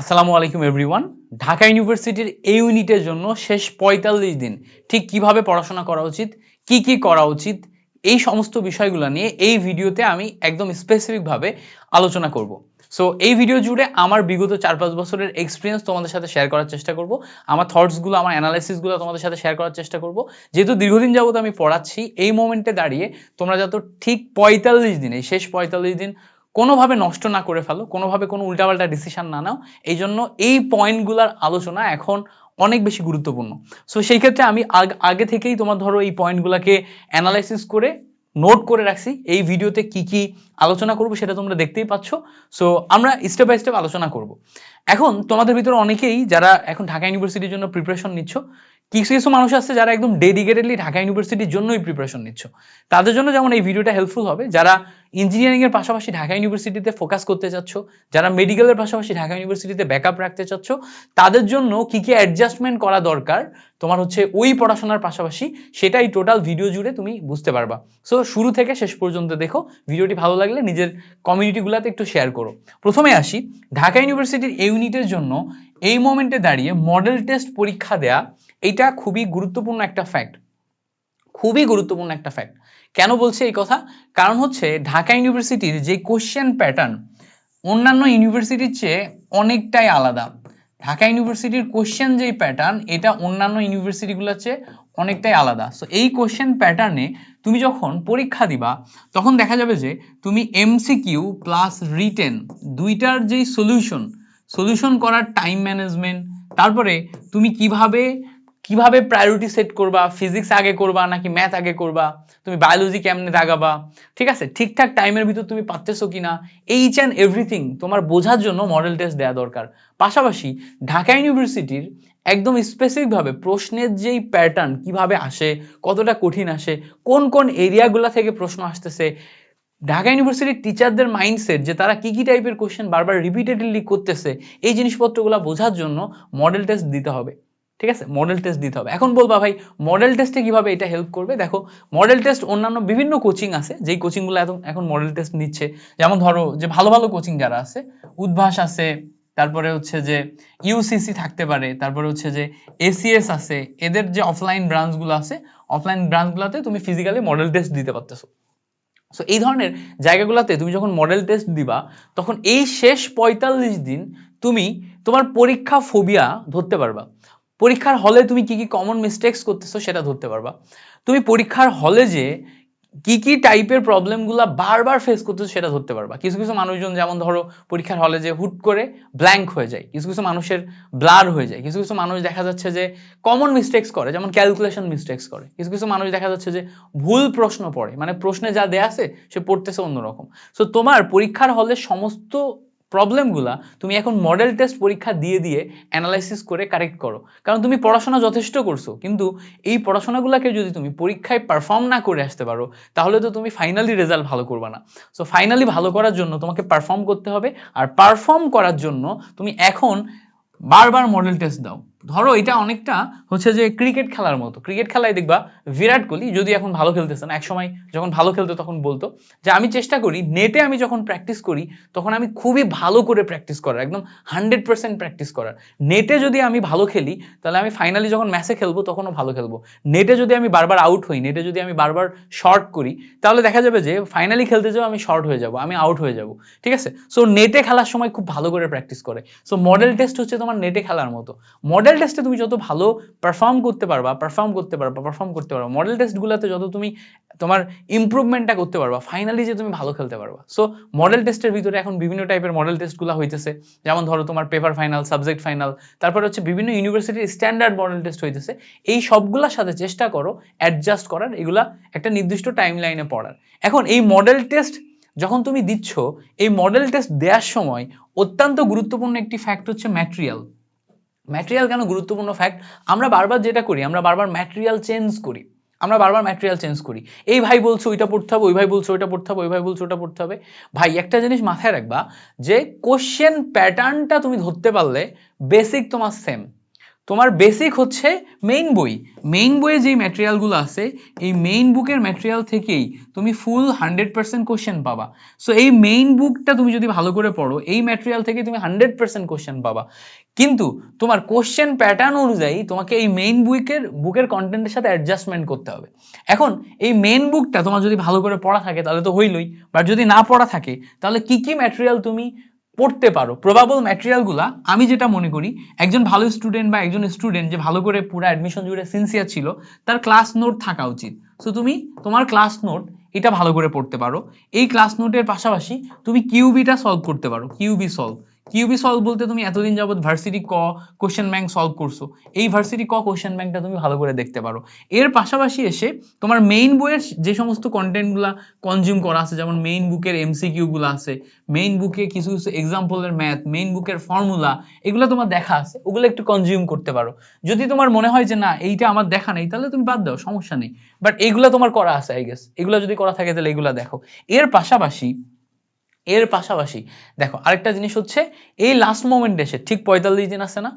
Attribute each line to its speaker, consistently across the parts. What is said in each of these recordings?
Speaker 1: আসসালামু আলাইকুম এভরিওয়ান ঢাকা ইউনিভার্সিটির এই ইউনিটের জন্য শেষ পঁয়তাল্লিশ দিন ঠিক কীভাবে পড়াশোনা করা উচিত, কি কি করা উচিত, এই সমস্ত বিষয়গুলো নিয়ে এই ভিডিওতে আমি একদম স্পেসিফিকভাবে আলোচনা করব। সো এই ভিডিও জুড়ে আমার বিগত চার পাঁচ বছরের এক্সপিরিয়েন্স তোমাদের সাথে শেয়ার করার চেষ্টা করব। আমার থটসগুলো আমার অ্যানালাইসিসগুলো তোমাদের সাথে শেয়ার করার চেষ্টা করব। যেহেতু দীর্ঘদিন যাবত আমি পড়াচ্ছি, এই মোমেন্টে দাঁড়িয়ে তোমরা যত ঠিক পঁয়তাল্লিশ দিন, এই শেষ পঁয়তাল্লিশ দিন কোনোভাবে নষ্ট না করে ফেলো, কোনোভাবে কোনো উল্টাপাল্টা ডিসিশন না নাও। এই জন্য এই পয়েন্টগুলোর আলোচনা এখন অনেক বেশি গুরুত্বপূর্ণ। সো সেই ক্ষেত্রে আমি আগে থেকেই তোমার ধরো এই পয়েন্টগুলোকে অ্যানালাইসিস করে নোট করে রাখছি, এই ভিডিওতে কি কি আলোচনা করব সেটা তোমরা দেখতেই পাচ্ছ। সো আমরা স্টেপ বাই স্টেপ আলোচনা করব। এখন তোমাদের ভিতরে অনেকেই যারা এখন ঢাকা ইউনিভার্সিটির জন্য প্রিপারেশন নিচ্ছ কিছু কিছু মানুষ আছে যারা একদম ডেডিকেটেডলি ঢাকা ইউনিভার্সিটির জন্যই প্রিপারেশন নিচ্ছ। তাদের জন্য যেমন এই ভিডিওটা হেল্পফুল হবে, যারা ইঞ্জিনিয়ারিং এর পাশাপাশি ঢাকা ইউনিভার্সিটিতে ফোকাস করতে চাচ্ছ, যারা মেডিকেলের পাশাপাশি ঢাকা ইউনিভার্সিটিতে ব্যাকআপ রাখতে চাচ্ছ, তাদের জন্য কি কি অ্যাডজাস্টমেন্ট করা দরকার, তোমার হচ্ছে ওই পড়াশোনার পাশাপাশি সেটাই টোটাল ভিডিও জুড়ে তুমি বুঝতে পারবা। সো শুরু থেকে শেষ পর্যন্ত দেখো ভিডিওটি ভালো লাগলে নিজের কমিউনিটিগুলোতে একটু শেয়ার করো। প্রথমে আসি, ঢাকা ইউনিভার্সিটির ইউনিটের জন্য এই মোমেন্টে দাঁড়িয়ে মডেল টেস্ট পরীক্ষা দেয়া এটা খুবই গুরুত্বপূর্ণ একটা ফ্যাক্ট খুবই গুরুত্বপূর্ণ একটা ফ্যাক্ট কেন বলছে এই কথা? কারণ হচ্ছে ঢাকা ইউনিভার্সিটির যে কোশ্চেন প্যাটার্ন অন্যান্য ইউনিভার্সিটির চেয়ে অনেকটাই আলাদা। ঢাকা ইউনিভার্সিটির কোশ্চেন যেই প্যাটার্ন এটা অন্যান্য ইউনিভার্সিটিগুলোর চেয়ে অনেকটাই আলাদা। সো এই কোশ্চেন প্যাটার্নে তুমি যখন পরীক্ষা দিবা, তখন দেখা যাবে যে তুমি এমসিকিউ প্লাস রিটেন দুইটার যেই সলিউশন সলিউশন করার টাইম ম্যানেজমেন্ট তারপরে তুমি কীভাবে কীভাবে প্রায়োরিটি সেট করবা? ফিজিক্স আগে করবা নাকি ম্যাথ আগে করবা? তুমি বায়োলজি কেমনে দাগাবা? ঠিক আছে? ঠিকঠাক টাইমের ভিতর তুমি পারতেছো কিনা? এইচ অ্যান্ড এভরিথিং তোমার বোঝার জন্য মডেল টেস্ট দেওয়া দরকার। পাশাপাশি ঢাকা ইউনিভার্সিটির একদম স্পেসিফিকভাবে প্রশ্নের যেই প্যাটার্ন কীভাবে আসে, কতটা কঠিন আসে, কোন কোন এরিয়াগুলো থেকে প্রশ্ন আসতেছে, ঢাকা ইউনিভার্সিটির টিচারদের মাইন্ডসেট যে তারা কি কি টাইপের কোশ্চেন বারবার রিপিটেডলি করতেছে, এই জিনিসপত্রগুলো বোঝার জন্য মডেল টেস্ট দিতে হবে। ঠিক আছে? মডেল টেস্ট দিতে হবে। এখন বলবা ভাই মডেল টেস্টে কীভাবে এটা হেল্প করবে? দেখো মডেল টেস্ট অন্যান্য বিভিন্ন কোচিং আছে, যেই কোচিংগুলো এখন এখন মডেল টেস্ট নিচ্ছে। যেমন ধরো, যে ভালো ভালো কোচিং যারা আছে, উদ্ভাস আছে, তারপরে হচ্ছে যে ইউসিসি থাকতে পারে, তারপরে হচ্ছে যে এসিএস আছে, এদের যে অফলাইন ব্রাঞ্চগুলো আছে অফলাইন ব্রাঞ্চগুলোতে তুমি ফিজিক্যালি মডেল টেস্ট দিতে পারতেছো। সো এই ধরনের জায়গাগুলোতে তুমি যখন মডেল টেস্ট দিবা, তখন এই শেষ পঁয়তাল্লিশ দিন তুমি তোমার পরীক্ষা ফোবিয়া ধরতে পারবা। পরীক্ষার হলে তুমি কি কি কমন মিস্টেক্স করতেছো সেটা ধরতে পারবা। তুমি পরীক্ষার হলে যে কি কি টাইপের প্রবলেমগুলো বারবার ফেস করতেছো সেটা ধরতে পারবা। কিছু কিছু মানুষজন যেমন ধরো পরীক্ষার হলে যে হুট করে ব্ল্যাঙ্ক হয়ে যায়, কিছু কিছু মানুষের ব্লার হয়ে যায়, কিছু কিছু মানুষ দেখা যাচ্ছে যে কমন মিস্টেক্স করে, যেমন ক্যালকুলেশন মিস্টেক্স করে, কিছু কিছু মানুষ দেখা যাচ্ছে যে ভুল প্রশ্ন পড়ে মানে প্রশ্নে যা দেয়া আছে সে পড়তেছে অন্যরকম। সো তোমার পরীক্ষার হলে সমস্ত প্রবলেমগুলা তুমি এখন মডেল টেস্ট পরীক্ষা দিয়ে দিয়ে অ্যানালাইসিস করে কারেক্ট করো। কারণ তুমি পড়াশোনা যথেষ্ট করছ, কিন্তু এই পড়াশোনাগুলোকে যদি তুমি পরীক্ষায় পারফর্ম না করে আসতে পারো, তাহলে তো তুমি ফাইনালি রেজাল্ট ভালো করবে না। সো ফাইনালি ভালো করার জন্য তোমাকে পারফর্ম করতে হবে, আর পারফর্ম করার জন্য তুমি এখন বারবার মডেল টেস্ট দাও। ধরো এটা অনেকটা হচ্ছে যে ক্রিকেট খেলার মতো। ক্রিকেট খেলায় দেখবা বিরাট কোহলি যদি এখন ভালো খেলতেছে না একসময় যখন ভালো খেলতো তখন বলতো যে, আমি চেষ্টা করি নেটে আমি যখন প্র্যাকটিস করি, তখন আমি খুবই ভালো করে প্র্যাকটিস করার, একদম হান্ড্রেড পার্সেন্ট প্র্যাকটিস করার। নেটে যদি আমি ভালো খেলি, তাহলে আমি ফাইনালি যখন ম্যাচে খেলব, তখনও ভালো খেলব। নেটে যদি আমি বারবার আউট হই নেটে যদি আমি বারবার শর্ট করি, তাহলে দেখা যাবে যে ফাইনালি খেলতে যাব আমি শর্ট হয়ে যাব, আমি আউট হয়ে যাব। ঠিক আছে? সো নেটে খেলার সময় খুব ভালো করে প্র্যাকটিস করে। সো মডেল টেস্ট হচ্ছে তোমার নেটে খেলার মতো। মডেল টেস্টে তুমি যত ভালো পারফর্ম করতে পারবা পারফর্ম করতে পারবা পারফর্ম করতে পারবা মডেল টেস্টগুলোতে যত তুমি তোমার ইমপ্রুভমেন্টটা করতে পারবা ফাইনালি যে তুমি ভালো খেলতে পারবা। সো মডেল টেস্টের ভিতরে এখন বিভিন্ন টাইপের মডেল টেস্টগুলো হইতেছে। যেমন ধরো তোমার পেপার ফাইনাল সাবজেক্ট ফাইনাল তারপর হচ্ছে বিভিন্ন ইউনিভার্সিটির স্ট্যান্ডার্ড মডেল টেস্ট হইতেছে। এই সবগুলোর সাথে চেষ্টা করো অ্যাডজাস্ট করার, এগুলা একটা নির্দিষ্ট টাইম লাইনে পড়ার। এখন এই মডেল টেস্ট যখন তুমি দিচ্ছ, এই মডেল টেস্ট দেওয়ার সময় অত্যন্ত গুরুত্বপূর্ণ একটি ফ্যাক্ট হচ্ছে ম্যাটেরিয়াল ম্যাটেরিয়াল কেন গুরুত্বপূর্ণ ফ্যাক্ট আমরা বারবার যেটা করি, আমরা বারবার ম্যাটেরিয়াল চেঞ্জ করি। আমরা বারবার ম্যাটেরিয়াল চেঞ্জ করি। এই ভাই বলছো ওইটা পড়তে হবে, ওই ভাই বলছো ওইটা পড়তে হবে, ওই ভাই বলছো ওটা পড়তে হবে। ভাই, একটা জিনিস মাথায় রাখবা যে কোশ্চেন প্যাটার্নটা তুমি ধরতে পারলে বেসিক তোমার সেম তোমার বেসিক হচ্ছে মেইন বই। মেইন বইয়ে যেই ম্যাটেরিয়ালগুলো আছে, এই মেইন বুকের ম্যাটেরিয়াল থেকেই তুমি ফুল হান্ড্রেড পার্সেন্ট কোশ্চেন পাবা। সো এই মেইন বুকটা তুমি যদি ভালো করে পড়ো, এই ম্যাটেরিয়াল থেকে তুমি হান্ড্রেড পার্সেন্ট কোশ্চেন পাবা। কিন্তু তোমার কোশ্চেন প্যাটার্ন অনুযায়ী তোমাকে এই মেইন বুকের বুকের কন্টেন্টের সাথে অ্যাডজাস্টমেন্ট করতে হবে। এখন, এই মেইন বুকটা তোমার যদি ভালো করে পড়া থাকে, তাহলে তো হইলই। বাট যদি না পড়া থাকে, তাহলে কি কি ম্যাটেরিয়াল তুমি পড়তে পারো। প্রবাবল ম্যাটেরিয়ালগুলা আমি যেটা মনে করি, একজন ভালো স্টুডেন্ট বা একজন স্টুডেন্ট যে ভালো করে পুরো অ্যাডমিশন জুড়ে সিনসিয়ার ছিল, তার ক্লাস নোট থাকা উচিত। সো তুমি তোমার ক্লাস নোট এটা ভালো করে পড়তে পারো। এই ক্লাস নোটের পাশাপাশি তুমি কিউবিটা সলভ করতে পারো। কিউবি সলভ কিউবি সলভ বলতে তুমি এতদিন যাবত ভার্সিটি ক কোশ্চেন ব্যাংক সলভ করছ। এই ভার্সিটি ক কোশ্চেন ব্যাংকটা তুমি ভালো করে দেখতে পারো। এর পাশাপাশি এসে তোমার মেইন বইয়ের যে সমস্ত কন্টেন্টগুলো কনজিউম করা আছে, যেমন মেইন বুকের এমসিকিউগুলো আছে মেইন বুকে কিছু কিছু এক্সাম্পলের ম্যাথ মেইন বুকের ফর্মুলা এগুলো তোমার দেখা আছে, ওগুলো একটু কনজিউম করতে পারো। যদি তোমার মনে হয় যে না, এইটা আমার দেখা নেই, তাহলে তুমি বাদ দাও, সমস্যা নেই। বাট এগুলো তোমার করা আছে আই গেস এগুলো যদি করা থাকে, তাহলে এগুলো দেখো। এর পাশাপাশি এর পাশাপাশি, দেখো, আরেকটা জিনিস হচ্ছে, এই লাস্ট মোমেন্ট এসে, ঠিক পঁয়তাল্লিশ দিন আছে না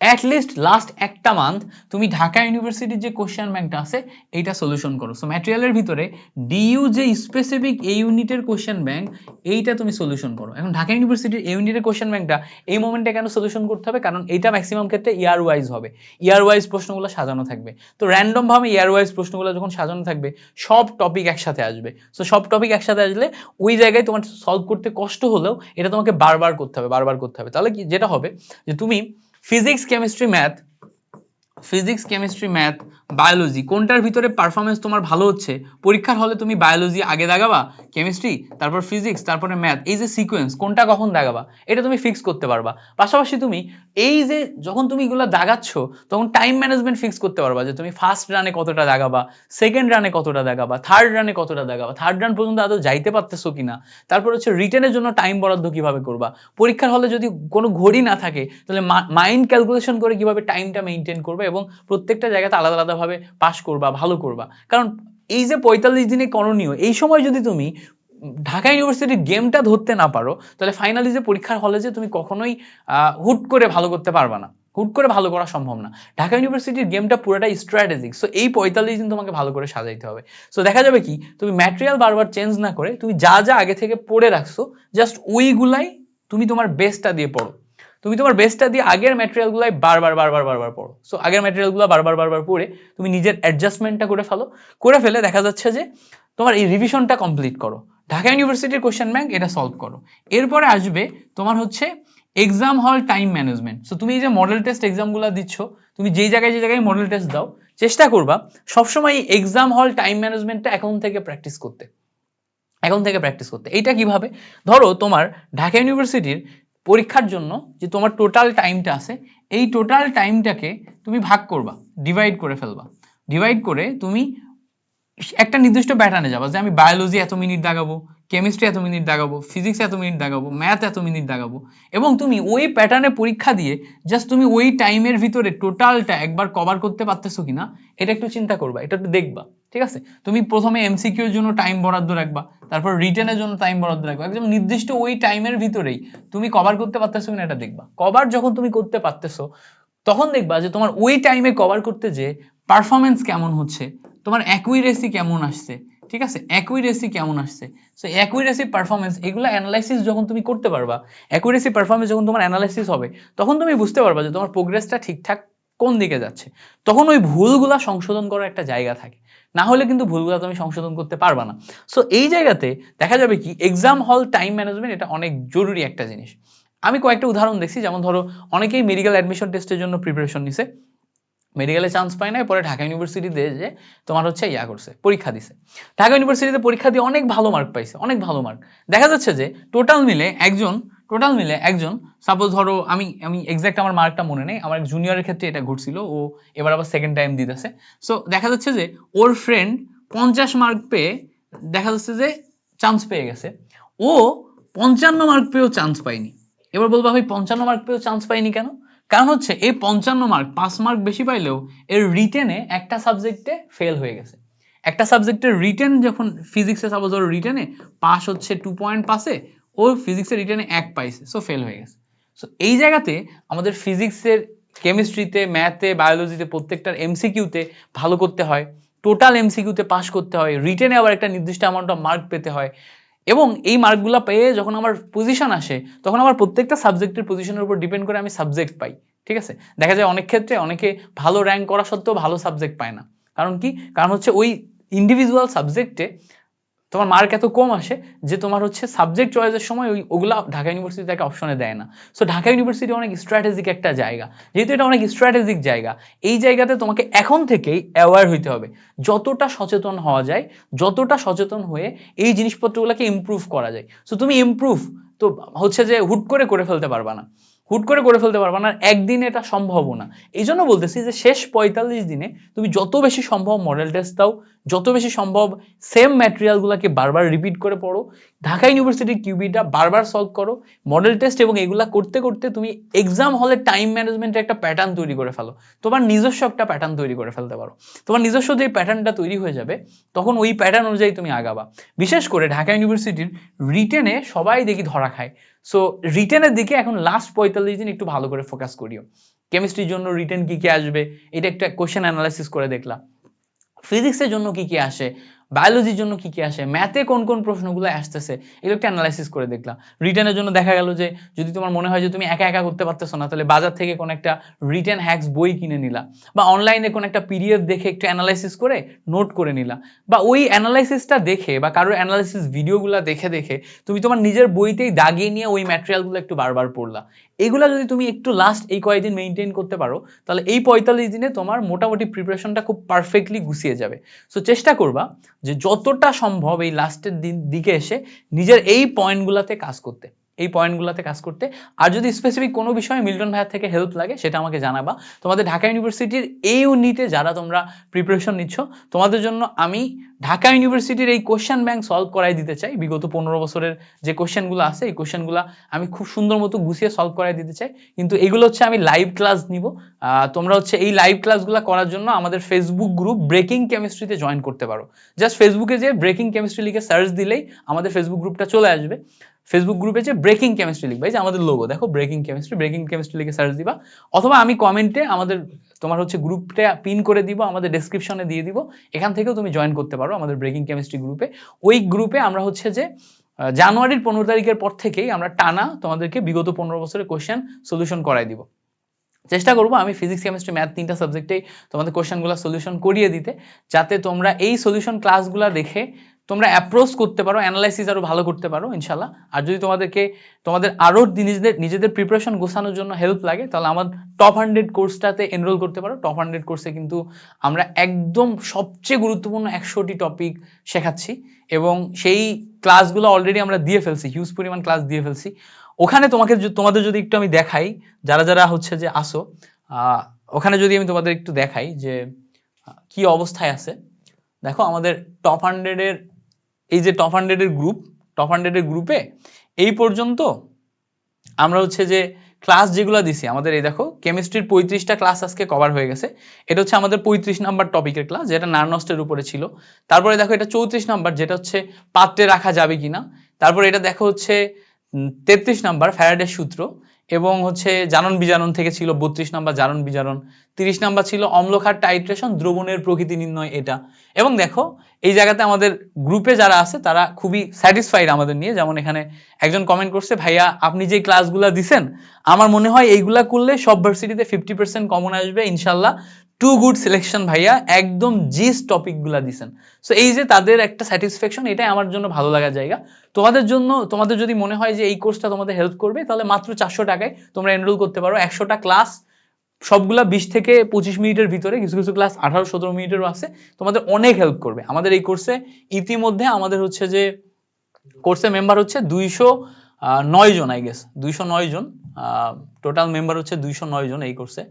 Speaker 1: অ্যাটলিস্ট লাস্ট একটা মান্থ তুমি ঢাকা ইউনিভার্সিটির যে কোশ্চেন ব্যাংকটা আছে, এইটা সলিউশন করো। সো ম্যাটেরিয়ালের ভিতরে ডিইউ যে স্পেসিফিক এই ইউনিটের কোশ্চেন ব্যাংক এইটা তুমি সলিউশন করো। এখন ঢাকা ইউনিভার্সিটির এই ইউনিটের কোশ্চেন ব্যাংকটা এই মোমেন্টে কেন সলিউশন করতে হবে? কারণ এইটা ম্যাক্সিমাম ক্ষেত্রে ইয়ার ওয়াইজ হবে। ইয়ার ওয়াইজ প্রশ্নগুলো সাজানো থাকবে। তো র্যান্ডম ভাবে ইয়ার ওয়াইজ প্রশ্নগুলো যখন সাজানো থাকবে, সব টপিক একসাথে আসবে। সো সব টপিক একসাথে আসলে ওই জায়গায় তোমার সলভ করতে কষ্ট হলেও এটা তোমাকে বারবার করতে হবে, বারবার করতে হবে। তাহলে কি, যেটা হবে যে তুমি physics chemistry math physics chemistry math biology কোনটার ভিতরে পারফরমেন্স তোমার ভালো হচ্ছে? পরীক্ষার হলে তুমি বায়োলজি আগে দাগাবা কেমিস্ট্রি তারপর ফিজিক্স তারপরে ম্যাথ এই যে সিকোয়েন্স কোনটা কখন দাগাবা এটা তুমি ফিক্স করতে পারবা। পাশাপাশি তুমি এই যে যখন তুমি এগুলো দাগাচ্ছ তখন টাইম ম্যানেজমেন্ট ফিক্স করতে পারবা যে তুমি ফার্স্ট রানে কতটা দাগাবা সেকেন্ড রানে কতটা দাগাবা থার্ড রানে কতটা দাগাবা থার্ড রান পর্যন্ত আদৌ যাইতে পারতেছো কিনা? তারপর হচ্ছে রিটেনের জন্য টাইম বরাদ্দ কীভাবে করবা? পরীক্ষার হলে যদি কোনো ঘড়ি না থাকে, তাহলে মাইন্ড ক্যালকুলেশন করে কীভাবে টাইমটা মেনটেন করবে এবং প্রত্যেকটা জায়গাতে আলাদা আলাদাভাবে পাস করবা, ভালো করবা। কারণ এই যে পঁয়তাল্লিশ দিনে করণীয়, এই সময় যদি তুমি ঢাকা ইউনিভার্সিটির গেমটা ধরতে না পারো, তাহলে ফাইনালি যে পরীক্ষার হলে যে তুমি কখনোই হুট করে ভালো করতে পারবা না। হুট করে ভালো করা সম্ভব না। ঢাকা ইউনিভার্সিটির গেমটা পুরোটাই স্ট্র্যাটেজিক সো এই পঁয়তাল্লিশ দিন তোমাকে ভালো করে সাজাইতে হবে। সো দেখা যাবে কি, তুমি ম্যাটেরিয়াল বারবার চেঞ্জ না করে, তুমি যা যা আগে থেকে পড়ে রাখছো জাস্ট ওইগুলাই তুমি তোমার বেস্টটা দিয়ে পড়ো। তুমি তোমার বেস্টটা দিয়ে আগের ম্যাটেরিয়ালগুলাই বারবার বারবার বারবার পড়ো। সো আগের ম্যাটেরিয়ালগুলো বারবার বারবার পড়ে তুমি নিজের অ্যাডজাস্টমেন্টটা করে ফেলো। করে ফেলে দেখা যাচ্ছে যে তোমার এই রিভিশনটা কমপ্লিট করো। ঢাকা ইউনিভার্সিটির কোশ্চেন ব্যাংক এটা সলভ করো। এরপরে আসবে তোমার হচ্ছে এক্সাম হল টাইম ম্যানেজমেন্ট সো তুমি এই যে মডেল টেস্ট এক্সামগুলো দিচ্ছ, তুমি যেই জায়গায় যে জায়গায় মডেল টেস্ট দাও, চেষ্টা করবা সবসময় এই এক্সাম হল টাইম ম্যানেজমেন্টটা এখন থেকে প্র্যাকটিস করতে। এখন থেকে প্র্যাকটিস করতে। এইটা কীভাবে? ধরো তোমার ঢাকা ইউনিভার্সিটির পরীক্ষার জন্য যে তোমার টোটাল টাইমটা আছে, এই টোটাল টাইমটাকে তুমি ভাগ করবা ডিভাইড করে ফেলবা। ডিভাইড করে তুমি একটা নির্দিষ্ট প্যাটার্নে যাবা। যে আমি বায়োলজি এত মিনিট দাগাবো কেমিস্ট্রি এত মিনিট দাগাবো ফিজিক্স এত মিনিট দাগাবো ম্যাথ এত মিনিট দাগাবো। এবং তুমি ওই প্যাটার্নে পরীক্ষা দিয়ে জাস্ট তুমি ওই টাইমের ভিতরে টোটালটা একবার কভার করতে পারতেছো কিনা, এটা একটু চিন্তা করবা, এটা একটু দেখবা, ঠিক আছে? তুমি প্রথমে এমসিকিউ এর জন্য টাইম বরাদ্দ রাখবা, তারপর রিটেনের জন্য টাইম বরাদ্দ রাখবা, একদম নির্দিষ্ট ওই টাইমের ভিতরেই তুমি কভার করতে পারতেছো কিনা এটা দেখবা। কভার যখন তুমি করতে পারতেছো, তখন দেখবা যে তোমার ওই টাইমে কভার করতে যে পারফরমেন্স কেমন হচ্ছে তোমার অ্যাকুইরেসি কেমন আসছে? ঠিক আছে? অ্যাকুইরেসি কেমন আসছে? সো অ্যাকুইরেসি পারফরমেন্স এগুলো অ্যানালাইসিস যখন তুমি করতে পারবা অ্যাকুইরেসি পারফরমেন্স যখন তোমার অ্যানালাইসিস হবে, তখন তুমি বুঝতে পারবা যে তোমার প্রোগ্রেসটা ঠিকঠাক কোন দিকে যাচ্ছে। তখন ওই ভুলগুলা সংশোধন করার একটা জায়গা থাকে। না হলে কিন্তু ভুলগুলো তুমি সংশোধন করতে পারবা না। সো এই জায়গাতে দেখা যাবে কি এক্সাম হল টাইম ম্যানেজমেন্ট এটা অনেক জরুরি একটা জিনিস। আমি কয়েকটা উদাহরণ দেখছি, যেমন ধরো, অনেকেই মেডিকেল অ্যাডমিশন টেস্টের জন্য প্রিপারেশন নিছে। মেডিকেলে চান্স পায় না পরে ঢাকা ইউনিভার্সিটিতে যে তোমার হচ্ছে ইয়া করছে, পরীক্ষা দিছে। ঢাকা ইউনিভার্সিটিতে পরীক্ষা দিয়ে অনেক ভালো মার্ক পাইছে, অনেক ভালো মার্ক দেখা যাচ্ছে যে টোটাল মিলে একজন টোটাল মিলে একজন সাপোজ ধরো আমি আমি এক্সাক্ট আমার মার্কটা মনে নেই, আমার জুনিয়রের ক্ষেত্রে এটা ঘটছিল ও এবার আবার সেকেন্ড টাইম দিতেছে। সো দেখা যাচ্ছে যে ওর ফ্রেন্ড পঞ্চাশ মার্ক পেয়ে দেখা যাচ্ছে যে চান্স পেয়ে গেছে। ও পঞ্চান্ন মার্ক পেয়েও চান্স পায়নি। এবার বলবা ভাই পঞ্চান্ন মার্ক পেয়েও চান্স পাইনি কেন? কারণ হচ্ছে এই পঞ্চান্ন মার্ক পাঁচ মার্ক বেশি পাইলেও এর রিটেনে একটা সাবজেক্টে ফেল হয়ে গেছে। একটা সাবজেক্টের রিটেন যখন ফিজিক্সে সাপোজ ওর রিটেনে পাস হচ্ছে টু পয়েন্ট পাসে ও ফিজিক্সের রিটেনে এক পাইছে সো ফেল হয়ে গেছে। সো এই জায়গাতে আমাদের ফিজিক্সের কেমিস্ট্রিতে ম্যাথে বায়োলজিতে প্রত্যেকটার এমসিকিউতে ভালো করতে হয়। টোটাল এমসিকিউতে পাস করতে হয়। রিটেনে আবার একটা নির্দিষ্ট অ্যামাউন্ট অফ মার্ক পেতে হয়। এবং এই মার্কগুলো পেয়ে যখন আমার পজিশন আসে, তখন আমার প্রত্যেকটা সাবজেক্টের পজিশনের উপর ডিপেন্ড করে আমি সাবজেক্ট পাই, ঠিক আছে? দেখা যায় অনেক ক্ষেত্রে অনেকে ভালো র্যাঙ্ক করা সত্ত্বেও ভালো সাবজেক্ট পায় না। কারণ কি? কারণ হচ্ছে ওই ইন্ডিভিজুয়াল সাবজেক্টে তোমার মার্ক এত কম আসে যে তোমার হচ্ছে সাবজেক্ট চয়েসের সময় ওই, ওগুলা ঢাকা ইউনিভার্সিটি তাকে অপশনে দেয় না। সো ঢাকা ইউনিভার্সিটি অনেক স্ট্র্যাটেজিক একটা জায়গা। যেহেতু এটা অনেক স্ট্র্যাটেজিক জায়গা, এই জায়গাতে তোমাকে এখন থেকেই অ্যাওয়ার হইতে হবে। যতটা সচেতন হওয়া যায়, যতটা সচেতন হয়ে এই জিনিসপত্রগুলোকে ইম্প্রুভ করা যায়। সো তুমি ইমপ্রুভ তো হচ্ছে যে হুট করে করে ফেলতে পারবা না। হুট করে করে ফেলতে পারবা না একদিনে এটা সম্ভবও না। এই জন্য বলতেছি যে শেষ পঁয়তাল্লিশ দিনে তুমি যত বেশি সম্ভব মডেল টেস্ট দাও, যত বেশি সম্ভব সেম ম্যাটেরিয়ালগুলোকে বারবার রিপিট করে পড়ো, ঢাকা ইউনিভার্সিটির কিউবিটা বারবার সলভ করো মডেল টেস্ট এবং এগুলা করতে করতে তুমি এক্সাম হলে টাইম ম্যানেজমেন্টের একটা প্যাটার্ন তৈরি করে ফেলো। তোমার নিজস্ব একটা প্যাটার্ন তৈরি করে ফেলতে পারো। তোমার নিজস্ব যে প্যাটার্নটা তৈরি হয়ে যাবে, তখন ওই প্যাটার্ন অনুযায়ী তুমি আগাবা। বিশেষ করে ঢাকা ইউনিভার্সিটির রিটেনে সবাই দেখি ধরা খায়। সো রিটেনের দিকে এখন লাস্ট পঁয়তাল্লিশ দিন একটু ভালো করে ফোকাস করিও। কেমিস্ট্রির জন্য রিটেন কি কি আসবে? এটা একটা কোয়েশ্চেন অ্যানালাইসিস করে দেখলাম। ফিজিক্সের জন্য কি কি আসে? বায়োলজির জন্য কি কি আসে? ম্যাথে কোন কোন প্রশ্নগুলো আসতেছে? এগুলো একটা অ্যানালাইসিস করে দেখলাম। রিটেনের জন্য দেখা গেল যে, যদি তোমার মনে হয় যে তুমি একা একা করতে পারতেছো না, তাহলে বাজার থেকে কোন একটা রিটেন হ্যাক্স বই কিনে নিলা। বা অনলাইনে কোন একটা পিডিএফ দেখে একটু অ্যানালাইসিস করে নোট করে নিলা। বা ওই অ্যানালাইসিসটা দেখে বা কারোর অ্যানালাইসিস ভিডিওগুলো দেখে দেখে তুমি তোমার নিজের বইতেই দাগিয়ে নিয়ে ওই ম্যাটেরিয়ালগুলো একটু বারবার পড়লা। এগুলা যদি তুমি একটু লাস্ট এই কয়েকদিন মেনটেন করতে পারো, তাহলে এই পঁয়তাল্লিশ দিনে তোমার মোটামুটি প্রিপারেশনটা খুব পারফেক্টলি গুছিয়ে যাবে। সো চেষ্টা করবা যে যতটা সম্ভব এই লাস্টের দিন দিকে এসে নিজের এই পয়েন্টগুলোতে কাজ করতে। এই পয়েন্টগুলোতে কাজ করতে। আর যদি স্পেসিফিক কোনো বিষয়ে মিল্টন ভাইয়ার থেকে হেল্প লাগে, সেটা আমাকে জানাবা। তোমাদের ঢাকা ইউনিভার্সিটির এই ইউনিটে যারা তোমরা প্রিপারেশন নিচ্ছ, তোমাদের জন্য আমি ঢাকা ইউনিভার্সিটির এই কোশ্চেন ব্যাংক সলভ করাই দিতে চাই। বিগত পনেরো বছরের যে কোশ্চেনগুলো আছে, এই কোশ্চেনগুলো আমি খুব সুন্দর মতো গুছিয়ে সলভ করাই দিতে চাই। কিন্তু এগুলো হচ্ছে আমি লাইভ ক্লাস নিব। তোমরা হচ্ছে এই লাইভ ক্লাসগুলো করার জন্য আমাদের ফেসবুক গ্রুপ ব্রেকিং কেমিস্ট্রিতে জয়েন করতে পারো। জাস্ট ফেসবুকে যে ব্রেকিং কেমিস্ট্রি লিখে সার্চ দিলেই আমাদের ফেসবুক গ্রুপটা চলে আসবে। ফেসবুক গ্রুপে যে ব্রেকিং কেমিস্ট্রি লিখবে, এই যে আমাদের লোগো দেখো ব্রেকিং কেমিস্ট্রি ব্রেকিং কেমিস্ট্রি লিখে সার্চ দিবা, অথবা আমি কমেন্টে আমাদের, তোমার হচ্ছে গ্রুপটা পিন করে দিব, আমাদের ডেসক্রিপশনে দিয়ে দিব, এখান থেকেও তুমি জয়েন করতে পারো আমাদের ব্রেকিং কেমিস্ট্রি গ্রুপে ওই গ্রুপে আমরা হচ্ছে যে জানুয়ারির পনেরো তারিখের পর থেকেই আমরা টানা তোমাদেরকে বিগত পনেরো বছরের কোশ্চেন সলিউশন করাই দিব। চেষ্টা করব আমি ফিজিক্স কেমিস্ট্রি ম্যাথ তিনটা সাবজেক্টেই তোমাদের কোশ্চেনগুলো সলিউশন করিয়ে দিতে, যাতে তোমরা এই সলিউশন ক্লাসগুলো দেখে তোমরা অ্যাপ্রোচ করতে পারো অ্যানালাইসিস আরও ভালো করতে পারো ইনশাল্লাহ আর যদি তোমাদেরকে, তোমাদের আরও নিজেদের নিজেদের প্রিপারেশন গোছানোর জন্য হেল্প লাগে, তাহলে আমার টপ হান্ড্রেড কোর্সটাতে এনরোল করতে পারো। টপ হান্ড্রেড কোর্সে কিন্তু আমরা একদম সবচেয়ে গুরুত্বপূর্ণ একশোটি টপিক শেখাচ্ছি এবং সেই ক্লাসগুলো অলরেডি আমরা দিয়ে ফেলছি হিউজ পরিমাণ ক্লাস দিয়ে ফেলছি। ওখানে তোমাকে তোমাদের যদি একটু আমি দেখাই, যারা যারা হচ্ছে যে আসো ওখানে যদি আমি তোমাদের একটু দেখাই যে কি অবস্থায় আছে। দেখো আমাদের টপ হান্ড্রেডের এই যে টপ হান্ড্রেডের গ্রুপ টপ হান্ড্রেডের গ্রুপে এই পর্যন্ত আমরা হচ্ছে যে ক্লাস যেগুলো দিছি, আমাদের এই দেখো কেমিস্ট্রির পঁয়ত্রিশটা ক্লাস আজকে কভার হয়ে গেছে। এটা হচ্ছে আমাদের পঁয়ত্রিশ নাম্বার টপিকের ক্লাস যেটা নার্নস্টের উপরে ছিল। তারপরে দেখো এটা চৌত্রিশ নাম্বার যেটা হচ্ছে পাত্রে রাখা যাবে কিনা। তারপরে এটা দেখো হচ্ছে তেত্রিশ নাম্বার ফ্যারাডের সূত্র। এবং হচ্ছে জানন বিজারণ থেকে ছিল বত্রিশ নাম্বার, জারণ বিজারণ। তিরিশ নাম্বার ছিল অম্লক্ষার টাইট্রেশন, দ্রবণের প্রকৃতি নির্ণয় এটা। এবং দেখো, এই জায়গাতে আমাদের গ্রুপে যারা আছে, তারা খুবই স্যাটিসফাইড আমাদের নিয়ে। যেমন এখানে একজন কমেন্ট করছে, ভাইয়া, আপনি যে ক্লাসগুলা দিছেন, আমার মনে হয় এইগুলা করলে সব ভার্সিটিতে ফিফটি পার্সেন্ট কমন আসবে, ইনশাল্লাহ। টু গুড সিলেকশন ভাইয়া একদম জিস টপিকগুলা দিছেন। সো এই যে তাদের একটা স্যাটিসফ্যাকশন এটাই আমার জন্য ভালো লাগার জায়গা। তোমাদের জন্য, তোমাদের যদি মনে হয় যে এই কোর্সটা তোমাদের হেল্প করবে, তাহলে মাত্র চারশো টাকায় তোমরা এনরোল করতে পারো। একশোটা ক্লাস সবগুলা বিশ থেকে পঁচিশ মিনিটের ভিতরে, কিছু কিছু ক্লাস আঠারো, সতেরো মিনিটেরও আছে, তোমাদের অনেক হেল্প করবে। আমাদের এই কোর্সে ইতিমধ্যে আমাদের হচ্ছে যে কোর্সে মেম্বার হচ্ছে দুইশো নয় জন আই গেস দুইশো নয় জন। টোটাল মেম্বার হচ্ছে দুইশো নয় জন এই কোর্সে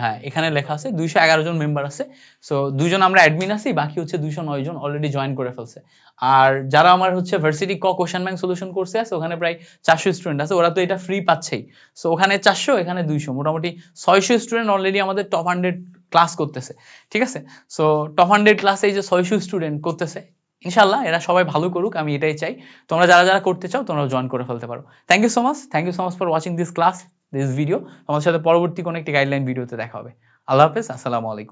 Speaker 1: হ্যাঁ এখানে লেখা আছে দুইশো এগারো জন মেম্বার আছে। সো দুইজন আমরা অ্যাডমিন আছি, বাকি হচ্ছে দুইশো নয় জন অলরেডি জয়েন করে ফেলছে। আর যারা আমার হচ্ছে ভার্সিটি ক কোশ্চেন ব্যাংক সলিউশন কোর্সে আছে, ওখানে প্রায় চারশো স্টুডেন্ট আছে, ওরা তো এটা ফ্রি পাচ্ছেই। সো ওখানে চারশো, এখানে দুইশো, মোটামুটি ছয়শো স্টুডেন্ট অলরেডি আমাদের টপ হান্ড্রেড ক্লাস করতেছে। ঠিক আছে? সো টপ হান্ড্রেড ক্লাসে এই যে ছয়শো স্টুডেন্ট করতেছে ইনশাল্লাহ এরা সবাই ভালো করুক, আমি এটাই চাই। তোমরা যারা যারা করতে চাও, তোমরা জয়েন করে ফেলতে পারো। Thank you so much thank you so much for watching this class this video তোমাদের সাথে পরবর্তী কোনো একটি গাইডলাইন ভিডিওতে দেখা হবে। আল্লাহ হাফেজ, আসসালামু আলাইকুম।